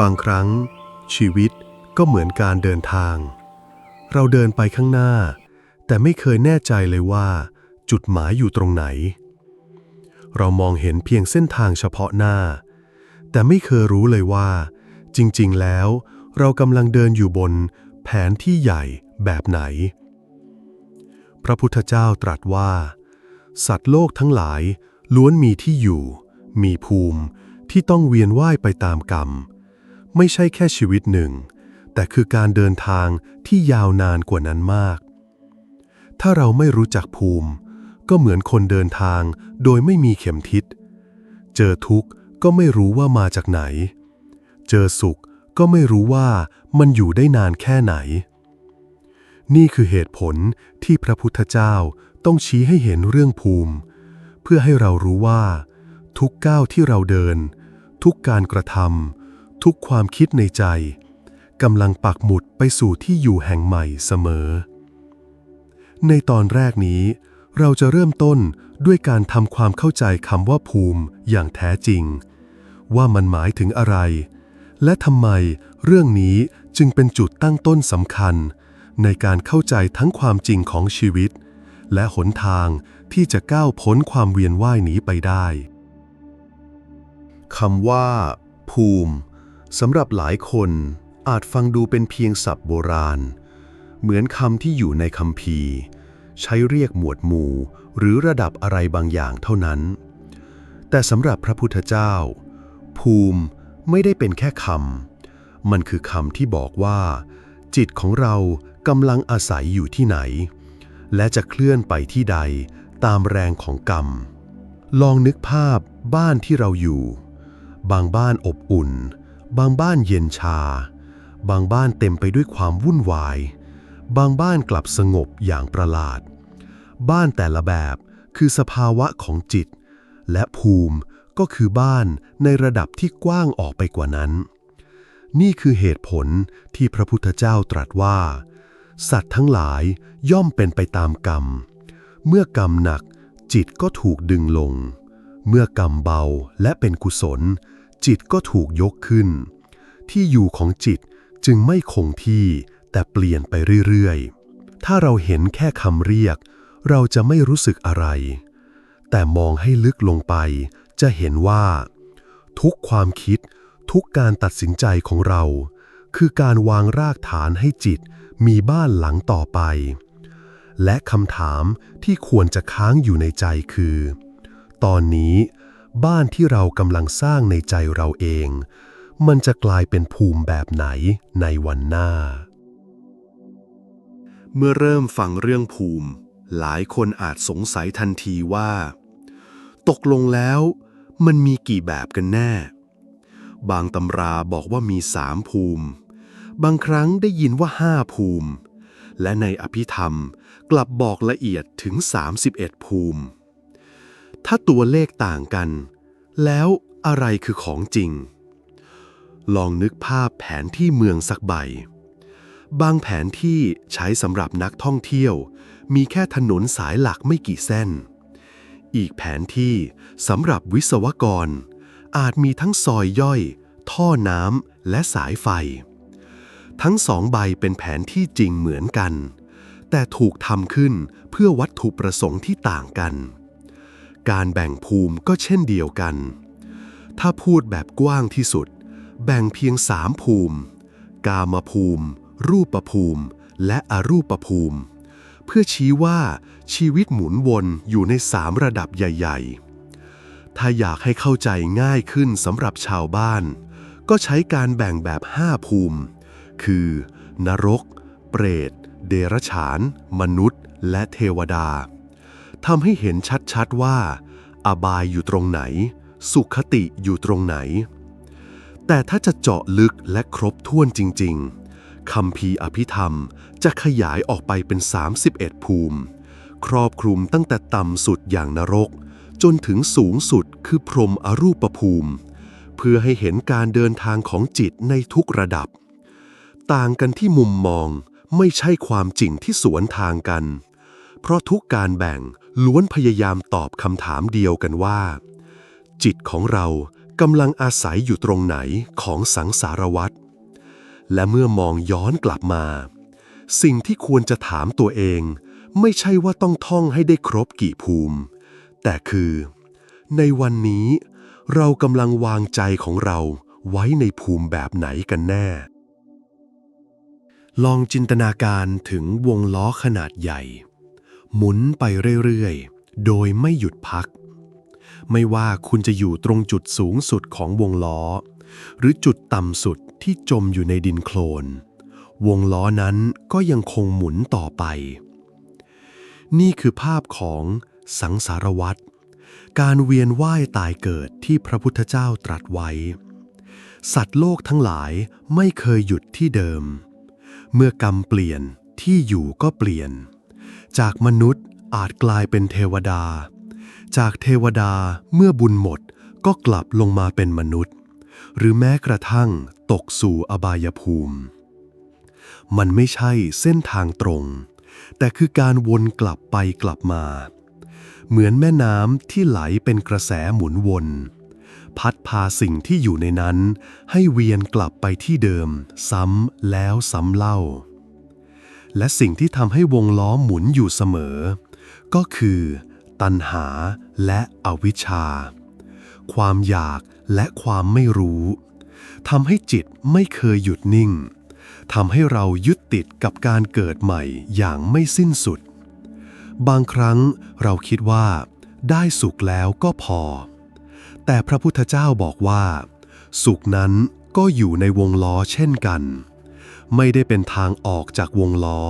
บางครั้ง ชีวิตก็เหมือนการเดินทาง เราเดินไปข้างหน้า แต่ไม่เคยแน่ใจเลยว่า จุดหมายอยู่ตรงไหน เรามองเห็นเพียงเส้นทางเฉพาะหน้า แต่ไม่เคยรู้เลยว่า จริงๆ แล้ว เรากำลังเดินอยู่บนแผนที่ใหญ่แบบไหน พระพุทธเจ้าตรัสว่า สัตว์โลกทั้งหลายล้วนมีที่อยู่ มีภูมิที่ต้องเวียนว่ายไปตามกรรม ไม่ใช่แค่ชีวิตหนึ่ง แต่คือการเดินทางที่ยาวนานกว่านั้นมาก ถ้าเราไม่รู้จักภูมิ ก็เหมือนคนเดินทางโดยไม่มีเข็มทิศ เจอทุกข์ก็ไม่รู้ว่ามาจากไหน เจอสุขก็ไม่รู้ว่ามันอยู่ได้นานแค่ไหน นี่คือเหตุผลที่พระพุทธเจ้าต้องชี้ให้เห็นเรื่องภูมิ เพื่อให้เรารู้ว่า ทุกก้าวที่เราเดิน ทุกการกระทำ ทุกความคิดในใจกำลังปักหมุดไปสู่ที่อยู่แห่งใหม่เสมอ ในตอนแรกนี้ เราจะเริ่มต้นด้วยการทำความเข้าใจคำว่าภูมิอย่างแท้จริง ว่ามันหมายถึงอะไร และทำไมเรื่องนี้จึงเป็นจุดตั้งต้นสำคัญ ในการเข้าใจทั้งความจริงของชีวิต และหนทางที่จะก้าวพ้นความเวียนว่ายนี้ไปได้คำว่า ภูมิ สำหรับหลายคนอาจฟังดูเป็นเพียงศัพท์โบราณ เหมือนคำที่อยู่ในคัมภีใช้เรียกหมวดหมู่หรือระดับอะไรบางอย่างเท่านั้น แต่สำหรับพระพุทธเจ้า ภูมิไม่ได้เป็นแค่คำมันคือคำที่บอกว่า จิตของเรากำลังอาศัยอยู่ที่ไหน และจะเคลื่อนไปที่ใดตามแรงของกรรม ลองนึกภาพบ้านที่เราอยู่ บางบ้านอบอุ่น บางบ้านเย็นชา บางบ้านเต็มไปด้วยความวุ่นวาย บางบ้านกลับสงบอย่างประหลาด บ้านแต่ละแบบคือสภาวะของจิต และภูมิก็คือบ้านในระดับที่กว้างออกไปกว่านั้น นี่คือเหตุผลที่พระพุทธเจ้าตรัสว่า สัตว์ทั้งหลายย่อมเป็นไปตามกรรม เมื่อกรรมหนักจิตก็ถูกดึงลง เมื่อกรรมเบาและเป็นกุศล จิตก็ถูกยกขึ้น ที่อยู่ของจิตจึงไม่คงที่แต่เปลี่ยนไปเรื่อยๆ ถ้าเราเห็นแค่คำเรียก เราจะไม่รู้สึกอะไร แต่มองให้ลึกลงไป จะเห็นว่า ทุกความคิดทุกการตัดสินใจของเรา คือการวางรากฐานให้จิตมีบ้านหลังต่อไป และคำถามที่ควรจะค้างอยู่ในใจคือ ตอนนี้ บ้านที่เรากำลังสร้างในใจเราเอง มันจะกลายเป็นภูมิแบบไหนในวันหน้า เมื่อเริ่มฟังเรื่องภูมิ หลายคนอาจสงสัยทันทีว่า ตกลงแล้วมันมีกี่แบบกันแน่ บางตำราบอกว่ามีสามภูมิ บางครั้งได้ยินว่าห้าภูมิ และในอภิธรรมกลับบอกละเอียดถึง 31 ภูมิ ถ้าตัวเลขต่างกัน แล้วอะไรคือของจริง ลองนึกภาพแผนที่เมืองสักใบ บางแผนที่ใช้สำหรับนักท่องเที่ยว มีแค่ถนนสายหลักไม่กี่เส้น อีกแผนที่สำหรับวิศวกร อาจมีทั้งซอยย่อย ท่อน้ำและสายไฟ ทั้งสองใบเป็นแผนที่จริงเหมือนกัน แต่ถูกทำขึ้นเพื่อวัตถุประสงค์ที่ต่างกัน การแบ่งภูมิก็เช่นเดียวกัน ถ้าพูดแบบกว้างที่สุด แบ่งเพียงสามภูมิ กามภูมิ รูปภูมิ และอรูปภูมิ เพื่อชี้ว่าชีวิตหมุนวนอยู่ในสามระดับใหญ่ ๆ ถ้าอยากให้เข้าใจง่ายขึ้นสำหรับชาวบ้าน ก็ใช้การแบ่งแบบห้าภูมิ คือ นรก เปรต เดรัจฉาน มนุษย์ และเทวดา ทำให้เห็นชัดๆว่า อบายอยู่ตรงไหน สุขติอยู่ตรงไหน แต่ถ้าจะเจาะลึกและครบถ้วนจริง ๆคำพีอภิธรรมจะขยายออกไปเป็น 31 ภูมิ ครอบคลุมตั้งแต่ต่ำสุดอย่างนรก จนถึงสูงสุดคือพรมอรูปภูมิ เพื่อให้เห็นการเดินทางของจิตในทุกระดับ ต่างกันที่มุมมองไม่ใช่ความจริงที่สวนทางกัน เพราะทุกการแบ่งล้วนพยายามตอบคำถามเดียวกันว่า จิตของเรากำลังอาศัยอยู่ตรงไหนของสังสารวัตรและเมื่อมองย้อนกลับมา สิ่งที่ควรจะถามตัวเอง ไม่ใช่ว่าต้องท่องให้ได้ครบกี่ภูมิ แต่คือ ในวันนี้เรากำลังวางใจของเราไว้ในภูมิแบบไหนกันแน่ ลองจินตนาการถึงวงล้อขนาดใหญ่ หมุนไปเรื่อยๆ โดยไม่หยุดพัก ไม่ว่าคุณจะอยู่ตรงจุดสูงสุดของวงล้อ หรือจุดต่ำสุดที่จมอยู่ในดินโคลน วงล้อนั้นก็ยังคงหมุนต่อไป นี่คือภาพของสังสารวัตรการเวียนว่ายตายเกิดที่พระพุทธเจ้าตรัสไว้ สัตว์โลกทั้งหลายไม่เคยหยุดที่เดิม เมื่อกรรมเปลี่ยนที่อยู่ก็เปลี่ยน จากมนุษย์อาจกลายเป็นเทวดา จากเทวดาเมื่อบุญหมดก็กลับลงมาเป็นมนุษย์ หรือแม้กระทั่งตกสู่อบายภูมิ มันไม่ใช่เส้นทางตรง แต่คือการวนกลับไปกลับมา เหมือนแม่น้ำที่ไหลเป็นกระแสหมุนวน พัดพาสิ่งที่อยู่ในนั้น ให้เวียนกลับไปที่เดิม ซ้ำแล้วซ้ำเล่า และสิ่งที่ทำให้วงล้อหมุนอยู่เสมอ ก็คือ ตัณหาและอวิชชา ความอยากและความไม่รู้ทำให้จิตไม่เคยหยุดนิ่งทำให้เรายึดติดกับการเกิดใหม่อย่างไม่สิ้นสุด บางครั้งเราคิดว่า ได้สุขแล้วก็พอ แต่พระพุทธเจ้าบอกว่า สุขนั้นก็อยู่ในวงล้อเช่นกัน ไม่ได้เป็นทางออกจากวงล้อ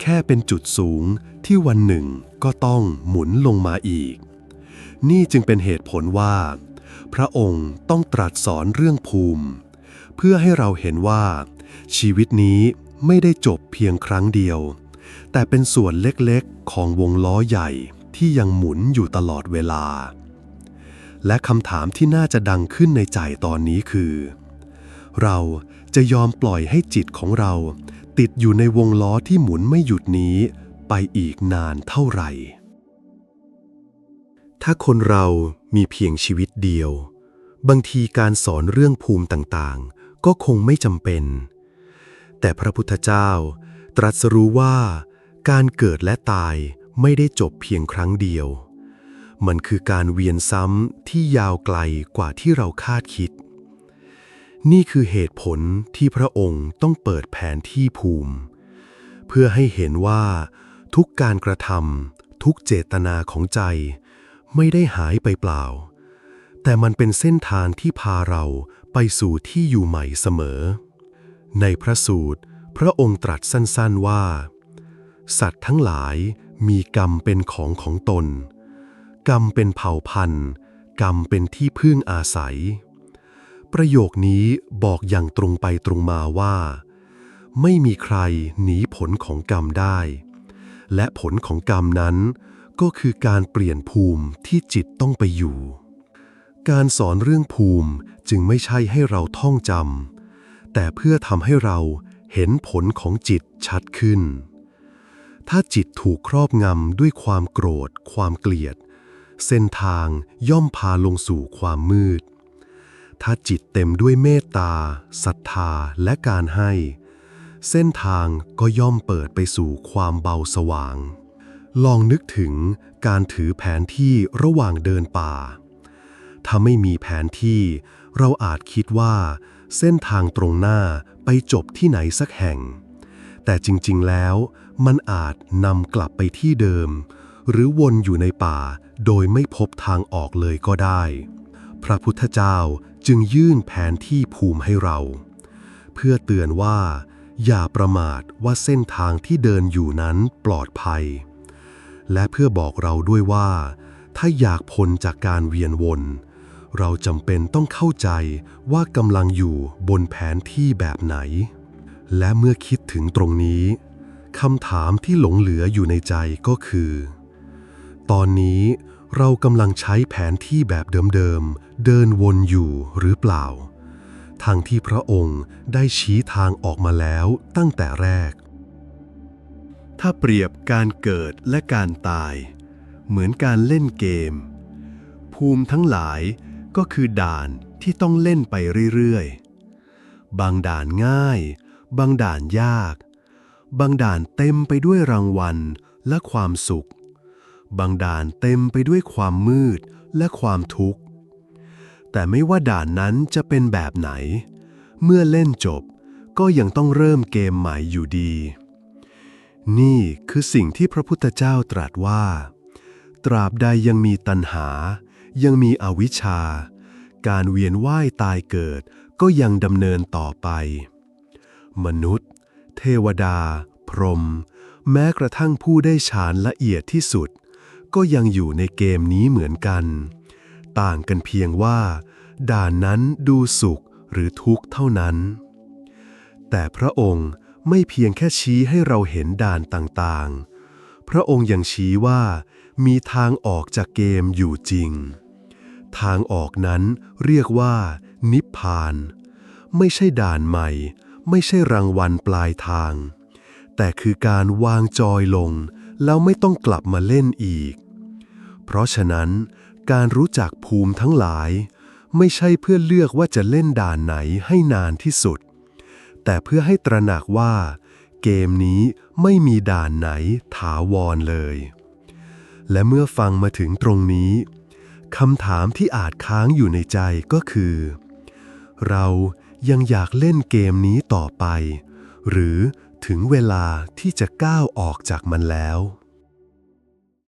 แค่เป็นจุดสูงที่วันหนึ่งก็ต้องหมุนลงมาอีก นี่จึงเป็นเหตุผลว่า พระองค์ต้องตรัสสอนเรื่องภูมิ เพื่อให้เราเห็นว่า ชีวิตนี้ไม่ได้จบเพียงครั้งเดียว แต่เป็นส่วนเล็กๆของวงล้อใหญ่ที่ยังหมุนอยู่ตลอดเวลา และคำถามที่น่าจะดังขึ้นในใจตอนนี้คือ เราจะยอมปล่อยให้จิตของเรา ติดอยู่ในวงล้อที่หมุนไม่หยุดนี้ไปอีกนานเท่าไหร่ ถ้าคนเรามีเพียงชีวิตเดียว บางทีการสอนเรื่องภูมิต่างๆ ก็คงไม่จำเป็น แต่พระพุทธเจ้าตรัสรู้ว่าการเกิดและตายไม่ได้จบเพียงครั้งเดียว มันคือการเวียนซ้ำที่ยาวไกลกว่าที่เราคาดคิด นี่คือเหตุผลที่พระองค์ต้องเปิดแผนที่ภูมิ เพื่อให้เห็นว่า ทุกการกระทำทุกเจตนาของใจ ไม่ได้หายไปเปล่า แต่มันเป็นเส้นทางที่พาเราไปสู่ที่อยู่ใหม่เสมอ ในพระสูตร พระองค์ตรัสสั้นๆว่า สัตว์ทั้งหลายมีกรรมเป็นของของตน กรรมเป็นเผ่าพันธุ์ กรรมเป็นที่พึ่งอาศัย ประโยคนี้บอกอย่างตรงไปตรงมาว่า ไม่มีใครหนีผลของกรรมได้ และผลของกรรมนั้น ก็คือการเปลี่ยนภูมิที่จิตต้องไปอยู่ การสอนเรื่องภูมิจึงไม่ใช่ให้เราท่องจำแต่เพื่อทำให้เราเห็นผลของจิตชัดขึ้น ถ้าจิตถูกครอบงำด้วยความโกรธ ความเกลียด เส้นทางย่อมพาลงสู่ความมืด ถ้าจิตเต็มด้วยเมตตาศรัทธาและการให้ เส้นทางก็ย่อมเปิดไปสู่ความเบาสว่าง ลองนึกถึงการถือแผนที่ระหว่างเดินป่า ถ้าไม่มีแผนที่ เราอาจคิดว่า เส้นทางตรงหน้าไปจบที่ไหนสักแห่ง แต่จริงๆแล้ว มันอาจนำกลับไปที่เดิม หรือวนอยู่ในป่าโดยไม่พบทางออกเลยก็ได้ พระพุทธเจ้าจึงยื่นแผนที่ภูมิให้เรา เพื่อเตือนว่า อย่าประมาทว่าเส้นทางที่เดินอยู่นั้นปลอดภัย และเพื่อบอกเราด้วยว่า ถ้าอยากพ้นจากการเวียนวน เราจำเป็นต้องเข้าใจว่ากำลังอยู่บนแผนที่แบบไหน และเมื่อคิดถึงตรงนี้คำถามที่หลงเหลืออยู่ในใจก็คือ ตอนนี้ เรากำลังใช้แผนที่แบบเดิมๆ เดินวนอยู่หรือเปล่า ทางที่พระองค์ได้ชี้ทางออกมาแล้วตั้งแต่แรก ถ้าเปรียบการเกิดและการตาย เหมือนการเล่นเกม ภูมิทั้งหลายก็คือด่านที่ต้องเล่นไปเรื่อยๆ บางด่านง่าย บางด่านยาก บางด่านเต็มไปด้วยรางวัลและความสุข บางด่านเต็มไปด้วยความมืดและความทุกข์ แต่ไม่ว่าด่านนั้นจะเป็นแบบไหน เมื่อเล่นจบก็ยังต้องเริ่มเกมใหม่อยู่ดี นี่คือสิ่งที่พระพุทธเจ้าตรัสว่า ตราบใดยังมีตัณหา ยังมีอวิชชา การเวียนว่ายตายเกิดก็ยังดำเนินต่อไป มนุษย์ เทวดา พรหมแม้กระทั่งผู้ได้ฌานละเอียดที่สุด ก็ยังอยู่ในเกมนี้เหมือนกัน ต่างกันเพียงว่า ด่านนั้นดูสุขหรือทุกข์เท่านั้น แต่พระองค์ไม่เพียงแค่ชี้ให้เราเห็นด่านต่างๆ พระองค์ยังชี้ว่ามีทางออกจากเกมอยู่จริง ทางออกนั้นเรียกว่า นิพพาน ไม่ใช่ด่านใหม่ ไม่ใช่รางวัลปลายทาง แต่คือการวางจอยลง แล้วไม่ต้องกลับมาเล่นอีก เพราะฉะนั้น การรู้จักภูมิทั้งหลาย ไม่ใช่เพื่อเลือกว่าจะเล่นด่านไหนให้นานที่สุด แต่เพื่อให้ตระหนักว่า เกมนี้ไม่มีด่านไหนถาวรเลย และเมื่อฟังมาถึงตรงนี้คำถามที่อาจค้างอยู่ในใจก็คือ เรายังอยากเล่นเกมนี้ต่อไป หรือ ถึงเวลาที่จะก้าวออกจากมันแล้ว